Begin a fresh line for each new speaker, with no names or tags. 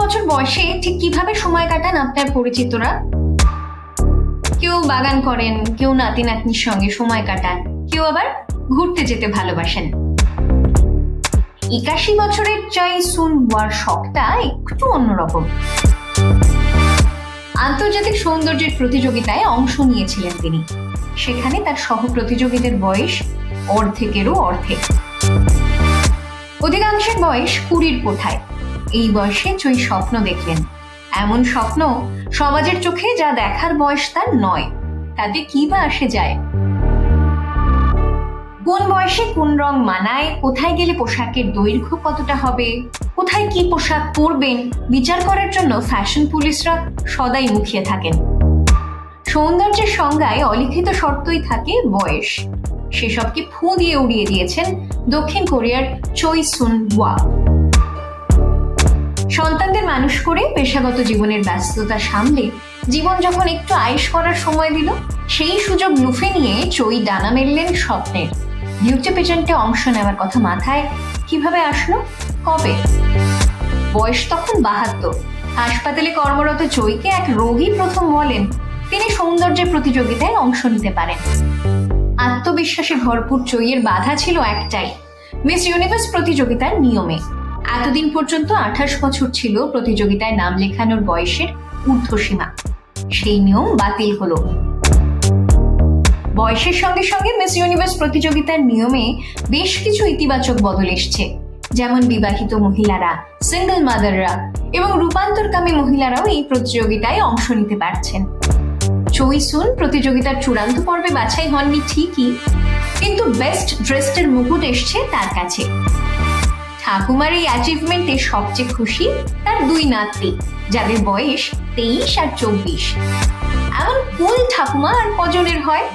বছর বয়সে ঠিক কীভাবে সময় কাটান আপনার পরিচিতরা? কেউ বাগান করেন, কেউ নাতি নাতনির সঙ্গে সময় কাটান, কেউ আবার ঘুরতে যেতে ভালোবাসেন। একাশি বছরের চাই সুন হওয়ার শখটা একটু অন্যরকম। আন্তর্জাতিক সৌন্দর্যের প্রতিযোগিতায় অংশ নিয়েছিলেন তিনি। সেখানে তার সহ প্রতিযোগীদের বয়স অর্ধেকেরও অর্ধেক। অধিকাংশের বয়স কুড়ির কোঠায়। এই বয়সে চই স্বপ্ন দেখলেন। এমন স্বপ্ন সমাজের চোখে যা দেখার বয়স তার নয়, তাতে কি বা আসে যায়। কোন বয়সে কোন রং মানায়, কোথায় গেলে পোশাকের দৈর্ঘ্য কতটা হবে, কোথায় কি পোশাক পরবেন, বিচার করার জন্য ফ্যাশন পুলিশরা সদাই মুখিয়ে থাকেন। সৌন্দর্যের সংজ্ঞায় অলিখিত শর্তই থাকে বয়স। সেসবকে ফু দিয়ে উড়িয়ে দিয়েছেন দক্ষিণ কোরিয়ার চই সুন ওয়া সন্তানদের মানুষ করে পেশাগত জীবনের ব্যস্ততা সামলে জীবন যখন একটু আয়েশ করার সময় দিল, সেই সুযোগ লুফে নিয়ে চই ডানা মেললেন স্বপ্নের। বিউটি পেজেন্টে অংশ নেওয়ার কথা মাথায় কীভাবে আসলো? কবে? বয়স তখন বাহাত্তর। হাসপাতালে কর্মরত চইকে এক রোগী প্রথম বলেন, তিনি সৌন্দর্যের প্রতিযোগিতায় অংশ নিতে পারেন। আত্মবিশ্বাসে ভরপুর চইয়ের বাধা ছিল একটাই, মিস ইউনিভার্স প্রতিযোগিতার নিয়মে। এতদিন পর্যন্ত আঠাশ বছর ছিল প্রতিযোগিতায় নাম লেখানোর বয়সের ঊর্ধ্বসীমা। সেই নিয়ম বাতিল হলো। বয়সের সঙ্গে সঙ্গে মিস ইউনিভার্স প্রতিযোগিতার নিয়মে বেশ কিছু ইতিবাচক বদল এসছে। যেমন বিবাহিত মহিলারা সিঙ্গেল মাদাররা এবং রূপান্তরকামী মহিলারাও এই প্রতিযোগিতায় অংশ নিতে পারছেন। চৈসুন প্রতিযোগিতার চূড়ান্ত পর্বে বাছাই হননি ঠিকই, কিন্তু বেস্ট ড্রেসডের মুকুট এসছে তার কাছে। ঠাকুমার এই অ্যাচিভমেন্টে সবচেয়ে খুশি তার দুই নাতি, যাদের বয়স তেইশ আর চব্বিশ। এমন কোন ঠাকুমা আর কজনের হয়?